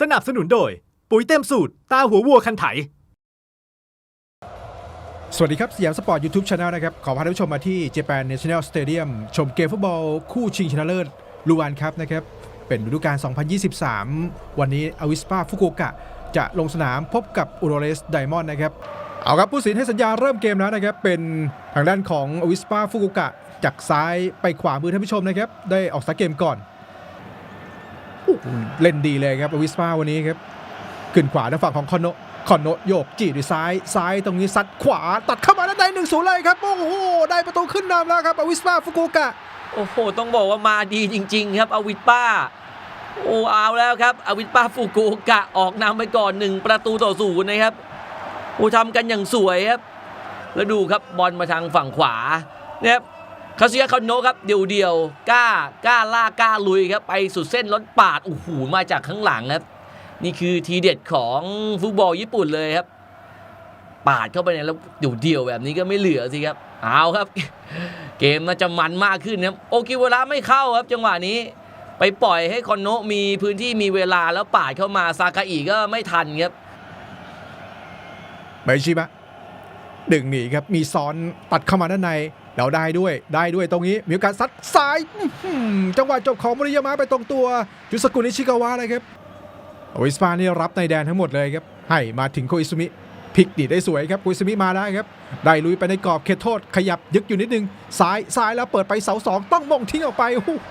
สนับสนุนโดย ปุ๋ยเต็มสูตร ตาหัววัวคันไถ สวัสดีครับ สยามสปอร์ตยูทูบช anel นะครับ ขอพาท่านผู้ชมมาที่ Japan National Stadium ชมเกมฟุตบอล คู่ชิงชนะเลิศลูวานครับนะครับ เป็นฤดูกาล 2023 วันนี้อวิสปาฟุกุโอกะ จะลงสนามพบกับอุโรเรสไดมอนด์นะครับ เอาครับผู้สินให้สัญญาเริ่มเกมแล้วนะครับ เป็นทางด้านของอวิสปาฟุกุโอกะจากซ้ายไปขวามือท่านผู้ชมนะครับ ได้ออกสตาร์ทเกมก่อน เล่นดีเลยครับอวิสปาวันนี้ครับขึ้นขวาทางฝั่งของคอนโนคอนโนโยกจีด้วยซ้าย ซ้ายตรงนี้ซัดขวาตัดเข้ามาด้านในหนึ่งศูนย์เลยครับ โอ้โห ได้ประตูขึ้นนำแล้วครับอวิสปาฟุกุกะ โอ้โห ต้องบอกว่ามาดีจริง ๆ ครับอวิทป้าโอ้เอาแล้วครับอวิทป้าฟูกุกะออกนำไปก่อนหนึ่งประตูต่อศูนย์นะครับโอ้ทำกันอย่างสวยครับแล้วดูครับบอลมาทางฝั่งขวาเนี่ยครับ คาซิยาคอนโนครับ เดี่ยวๆกล้ากล้าล่ากล้าลุยครับ ไปสุดเส้นรถปาดโอ้โหมาจากข้างหลังครับ นี่คือทีเด็ดของฟุตบอลญี่ปุ่นเลยครับ ปาดเข้าไปเนี่ยแล้วเดียวแบบนี้ก็ไม่เหลือสิครับ เอาครับ เกมน่าจะมันมากขึ้นครับ โอกิวาระไม่เข้าครับ จังหวะนี้ ไปปล่อยให้คอนโนมีพื้นที่มีเวลาแล้วปาดเข้ามาซากาอิก็ไม่ทันครับไมชิมะดึงหนีครับมีซ้อนตัดเข้ามาด้านใน เราได้ด้วยได้ด้วยตรงนี้มีโอกาสซัดซ้ายอื้อหือจังหวะจบของมริยามะไปตรงตัวยุสกุนิชิกาวะเลยครับอวิสปานี่รับในแดนทั้งหมดเลยครับให้มาถึงโคอิซุมิพลิกดีดได้สวยครับโคอิซุมิมาได้ครับได้ลุยไปในกรอบเขตโทษขยับยึกอยู่นิดนึงซ้ายซ้ายแล้วเปิดไปเสาสองต้องมงทิ้งออกไปโอ้โห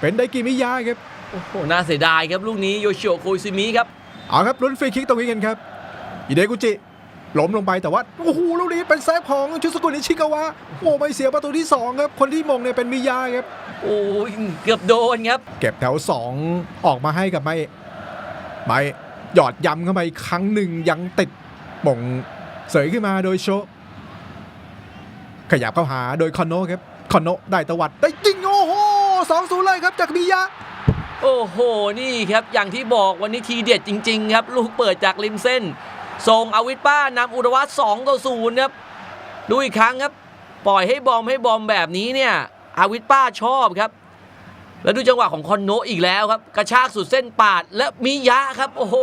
เป็นไดกิมิยะครับโอ้โหน่าเสียดายครับลูกนี้โยชิโอโคอิซิมิครับเอาครับลุ้นฟรีคิกตรงนี้กันครับอิเดกุจิ ล้มลงไปแต่ว่า โอ้โหลูกนี้เป็นเซฟของชุสกุนิชิกาวะโอ้ไม่เสียประตูที่สองครับ คนที่มงเนี่ยเป็นมิยาครับ โอ้ยเกือบโดนครับ เก็บแถวสองออกมาให้กับไม่ไม่หยอดย้ำเข้าไปอีกครั้งหนึ่งยังติดมงเสยขึ้นมาโดยโชะขยับเข้าหาโดยคอนโนครับคอนโนได้ตวัดได้ยิงโอ้โหสองศูนย์เลยครับจากมิยะโอ้โห นี่ครับ อย่างที่บอกวันนี้ทีเด็ดจริง ๆ ครับ ลูกเปิดจากริมเส้น ส่งอวิทป้านำอุรวัตสองต่อศูนย์ครับดูอีกครั้งครับ ปล่อยให้บอมให้บอมแบบนี้เนี่ยอาวิทป้าชอบครับ แล้วดูจังหวะของคอนโนะอีกแล้วครับ กระชากสุดเส้นปาดและมิยะครับ โอ้โห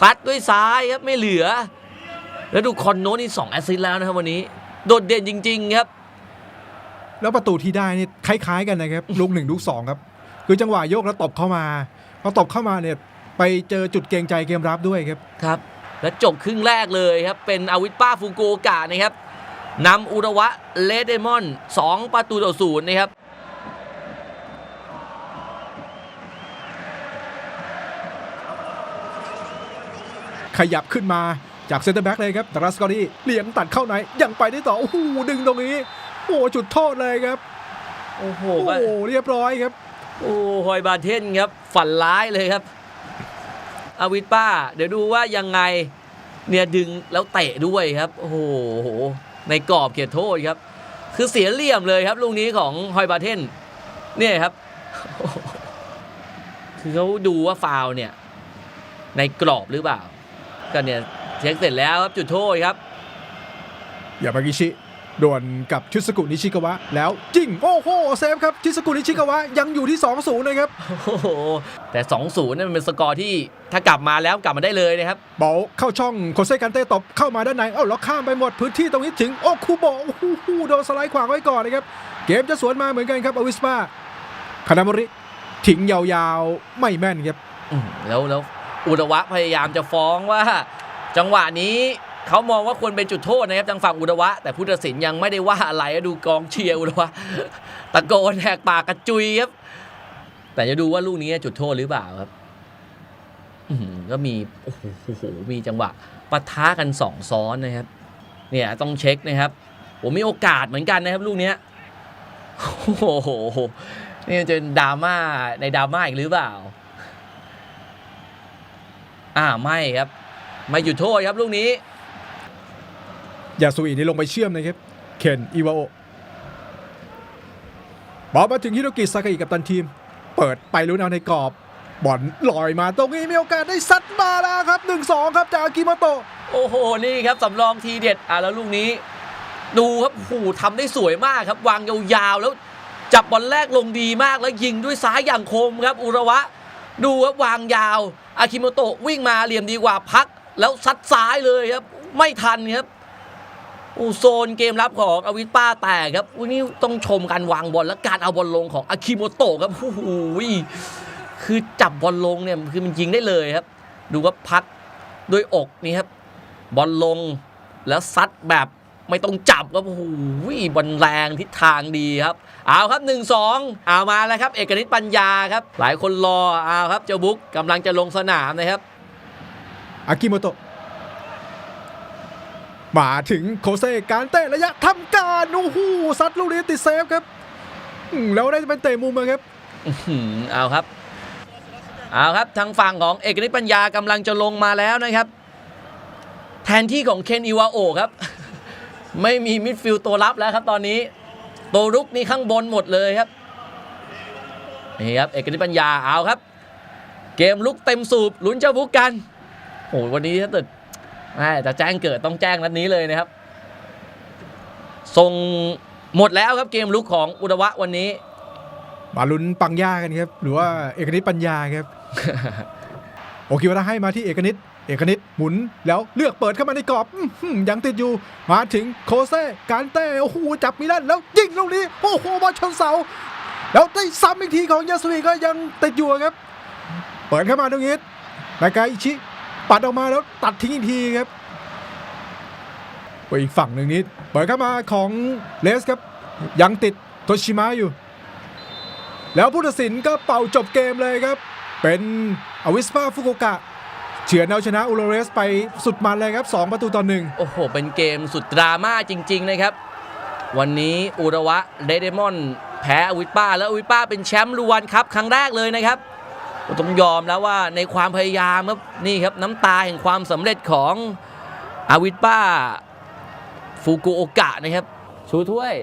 ซัดด้วยซ้ายครับไม่เหลือ แล้วดูคอนโนะนี่สองแอสซิสต์แล้วนะครับวันนี้ โดดเด่นจริง ๆครับ แล้วประตูที่ได้นี่คล้ายๆ กันนะครับลูกหนึ่งลูกสองครับคือจังหวะโยกแล้วตบเข้ามาพอตบเข้ามาเนี่ยไปเจอจุดเกรงใจเกมรับด้วยครับครับ และจบครึ่งแรกเลยครับ เป็นอาวิทป้าฟูโกโอกะนะครับนำอุระวะเลดเดมอน 2 ประตูต่อศูนย์นะครับขยับขึ้นมาจากเซนเตอร์แบ็กเลยครับดารัสกอรี่เลี้ยงตัดเข้าในยังไปได้ต่อ โอ้โห ดึงตรงนี้ โอ้โหจุดโทษเลยครับ โอ้โห โอ้โหเรียบร้อยครับ โอ้ฮอยบาเทนครับ ฝันร้ายเลยครับ อาวิทป้า เดี๋ยวดูว่ายังไงเนี่ยดึงแล้วเตะด้วยครับ โอ้โห ในกรอบเขตโทษครับ คือเสียเหลี่ยมเลยครับลูกนี้ของฮอยบาเทนเนี่ยครับ คือเขาดูว่าฟาวเนี่ย ในกรอบหรือเปล่า ก็เนี่ยเช็คเสร็จแล้วครับจุดโทษครับ อย่ามากิชิ ดวลกับชุดสกุนิชิกาวะ แล้วจริง โอ้โหเซฟครับชุดสกุนิชิกาวะ ยังอยู่ที่ 2-0นะครับ โอ้โห แต่ 2-0นั่นมันเป็นสกอร์ที่ถ้ากลับมาแล้วกลับมาได้เลยนะครับบอลเข้าช่องโคเซกันเต้ตบเข้ามาด้านใน เอ้าแล้วข้ามไปหมดพื้นที่ตรงนี้ถึง โอ้คูโบโอ้โหโดนสไลด์ขวางไว้ก่อนนะครับ เกมจะสวนมาเหมือนกันครับอวิสปาคานามริทิ้งยาวๆไม่แม่นครับอืมแล้วแล้วอุดวะพยายามจะฟ้องว่า จังหวะนี้ เขามองว่าควรเป็นจุดโทษนะครับทางฝั่งอุดวะ แต่ผู้ตัดสินยังไม่ได้ว่าอะไรดูกองเชียร์อุดวะตะโกนแหกปากกระจุยครับ แต่จะดูว่าลูกนี้จุดโทษหรือเปล่าครับก็มีโอ้โหโหมีจังหวะปะทะกันสองซ้อนนะครับ เนี่ยต้องเช็คนะครับ ผมมีโอกาสเหมือนกันนะครับ ลูกนี้โอ้โหนี่จะดราม่าในดราม่าอีกหรือเปล่า อ่าไม่ครับ ไม่หยุดโทษครับลูกนี้ ยาสุอินี่ลงไปเชื่อมนะครับ เคนอิวาโอบอลมาถึงฮิโรกิซากาอิกับตันทีม เปิดไปลุ้นเอาในกรอบบอลลอยมาตรงนี้มีโอกาสได้ซัดมาแล้วครับ 1-2 ครับจากอากิโมโตะโอ้โห นี่ครับสำรองทีเด็ดอะแล้วลูกนี้ ดูครับโอ้ทำได้สวยมากครับ วางยาวๆ แล้วจับบอลแรกลงดีมากแล้วยิงด้วยซ้ายอย่างคมครับ อุระวะ ดูครับวางยาว อาคิโมโตะวิ่งมาเหลี่ยมดีกว่าพัก แล้วซัดซ้ายเลยครับ ไม่ทันครับ อูโซนเกมรับของอวิสป้าแตกครับอุ๊ยนี่ต้องชมการวางบอลและการเอาบอลลงของอาคิโมโตะครับโอ้โหคือจับบอลลงเนี่ยคือมันยิงได้เลยครับ ดูว่าพักด้วยอกนี่ครับ บอลลงแล้วซัดแบบไม่ต้องจับครับโอ้โหบอลแรงทิศทางดีครับ เอาครับ1นสองเอามาแล้วครับ เอกนิตปัญญาครับ หลายคนรอเอาครับ เจ้าบุ๊กกำลังจะลงสนามนะครับอากิโมโตะ มาถึงโคเซการเตะระยะทำการโอ้โหซัดลูกนี้ติดเซฟครับแล้วได้เป็นเตะมุมนะครับเอาครับเอาครับทางฝั่งของเอกนิตปัญญากำลังจะลงมาแล้วนะครับ แทนที่ของเคนอิวาโอครับ ไม่มีมิดฟิลด์ตัวรับแล้วครับตอนนี้ตัวรุกนี่ข้างบนหมดเลยครับนี่ครับเอกนิตปัญญาเอาครับ เกมลุกเต็มสูบลุ้นเจ้าบุกกันโอ้โหวันนี้ถ้าเกิด จะแจ้งเกิดต้องแจ้งนัดนี้เลยนะครับส่งหมดแล้วครับเกมลุกของอุดวะวันนี้ มาลุ้นปังย่ากันครับ หรือว่าเอกนิตปัญญาครับ โอคิวาระให้มาที่เอกนิตเอกนิตหมุนแล้วเลือกเปิดเข้ามาในกรอบอื้อหือยังติดอยู่ มาถึงโคเซ่การเต้โอ้โหจับมิลันแล้วยิงลูกนี้โอ้โหบอลชนเสา แล้วได้ซ้ำอีกทีของยาสุวีก็ยังติดอยู่ครับ เปิดเข้ามาตรงนี้นากาอิชิ ปัดออกมาแล้วตัดทิ้งอีกทีครับไปอีกฝั่งหนึ่งนิดเปิดเข้ามาของเลสครับ ยังติดโตชิมะอยู่ แล้วผู้ตัดสินก็เป่าจบเกมเลยครับ เป็นอวิสปาฟุกุกะเฉือนเอาชนะอุโรเรสไปสุดมันเลยครับ 2 ประตูต่อหนึ่งโอ้โห เป็นเกมสุดดราม่าจริง ๆ นะครับ วันนี้อุระวะเดเดมอน แพ้อวิสป้า แล้วอวิสป้าเป็นแชมป์ลูวันครับครั้งแรกเลยนะครับ ต้องยอมแล้วว่าในความพยายามครับนี่ครับน้ำตาแห่งความสำเร็จของอาวิสป้าฟูกุโอกะนะครับ ชูถ้วย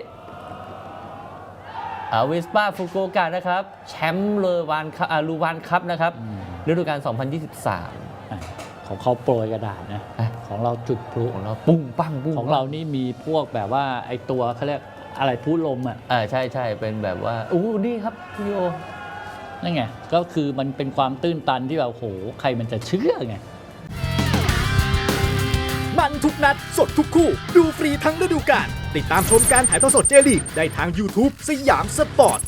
อาวิสปาฟุกุโอกะนะครับ แชมป์เลวานคัพอ่าลูวานคัพนะครับฤดูกาล 2023อะของเขาโปรยกระดาษนะอะของเราจุดพลุของเราปุ้งปังปุ้งของเรานี่มีพวกแบบว่าไอตัวเขาเรียกอะไรพูลมอะอ่าใช่ใช่เป็นแบบว่าอู้นี่ครับพี่โอ นั่นไงก็คือมันเป็นความตื้นตันที่แบบโหใครมันจะเชื่อไงมันทุกนัด สดทุกคู่ ดูฟรีทั้งฤดูกาลติดตามชมการถ่ายทอดสดเจลีกได้ทาง YouTube สยามสปอร์ต